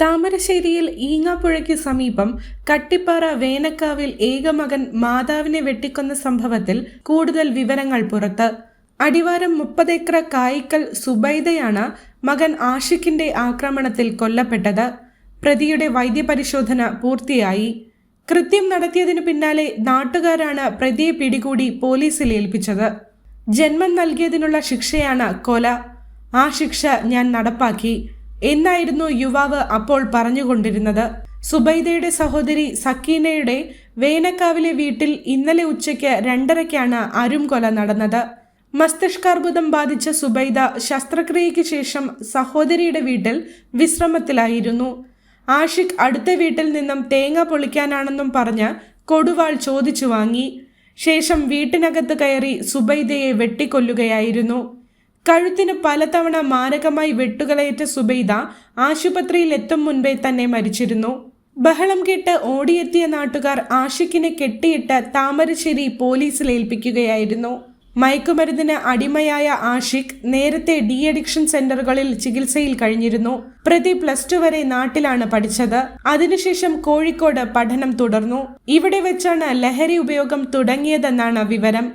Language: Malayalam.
താമരശ്ശേരിയിൽ ഈങ്ങാപ്പുഴയ്ക്ക് സമീപം കട്ടിപ്പാറ വേനക്കാവിൽ ഏകമകൻ മാതാവിനെ വെട്ടിക്കൊന്ന സംഭവത്തിൽ കൂടുതൽ വിവരങ്ങൾ പുറത്ത്. അടിവാരം മുപ്പതേക്കർ കായിക്കൽ സുബൈദയാണ് മകൻ ആഷിഖിന്റെ ആക്രമണത്തിൽ കൊല്ലപ്പെട്ടത്. പ്രതിയുടെ വൈദ്യപരിശോധന പൂർത്തിയായി. കൃത്യം നടത്തിയതിനു പിന്നാലെ നാട്ടുകാരാണ് പ്രതിയെ പിടികൂടി പോലീസിൽ ഏൽപ്പിച്ചത്. ജന്മം നൽകിയതിനുള്ള ശിക്ഷയാണ് കൊല. ആ ശിക്ഷ ഞാൻ നടപ്പാക്കി. എന്നായിരുന്നു യുവാവ് അപ്പോൾ പറഞ്ഞുകൊണ്ടിരുന്നത്. സുബൈദയുടെ സഹോദരി സക്കീനയുടെ വേനക്കാവിലെ വീട്ടിൽ ഇന്നലെ ഉച്ചയ്ക്ക് രണ്ടരയ്ക്കാണ് അരും കൊല നടന്നത്. മസ്തിഷ്കാർബുദം ബാധിച്ച സുബൈദ ശസ്ത്രക്രിയയ്ക്ക് ശേഷം സഹോദരിയുടെ വീട്ടിൽ വിശ്രമത്തിലായിരുന്നു. ആഷിഖ് അടുത്ത വീട്ടിൽ നിന്നും തേങ്ങ പൊളിക്കാനാണെന്നും പറഞ്ഞ് കൊടുവാൾ ചോദിച്ചു വാങ്ങി. ശേഷം വീട്ടിനകത്ത് കയറി സുബൈദയെ വെട്ടിക്കൊല്ലുകയായിരുന്നു. കഴുത്തിന് പലതവണ മാരകമായി വെട്ടുകളേറ്റ സുബൈദ ആശുപത്രിയിൽ എത്തും മുൻപേ തന്നെ മരിച്ചിരുന്നു. ബഹളം കേട്ട് ഓടിയെത്തിയ നാട്ടുകാർ ആഷിഖിനെ കെട്ടിയിട്ട് താമരശ്ശേരി പോലീസിൽ ഏൽപ്പിക്കുകയായിരുന്നു. മയക്കുമരുന്നിന് അടിമയായ ആഷിഖ് നേരത്തെ ഡി അഡിക്ഷൻ സെന്ററുകളിൽ ചികിത്സയിൽ കഴിഞ്ഞിരുന്നു. പ്രതി പ്ലസ് ടു വരെ നാട്ടിലാണ് പഠിച്ചത്. അതിനുശേഷം കോഴിക്കോട് പഠനം തുടർന്നു. ഇവിടെ വെച്ചാണ് ലഹരി ഉപയോഗം തുടങ്ങിയതെന്നാണ് വിവരം.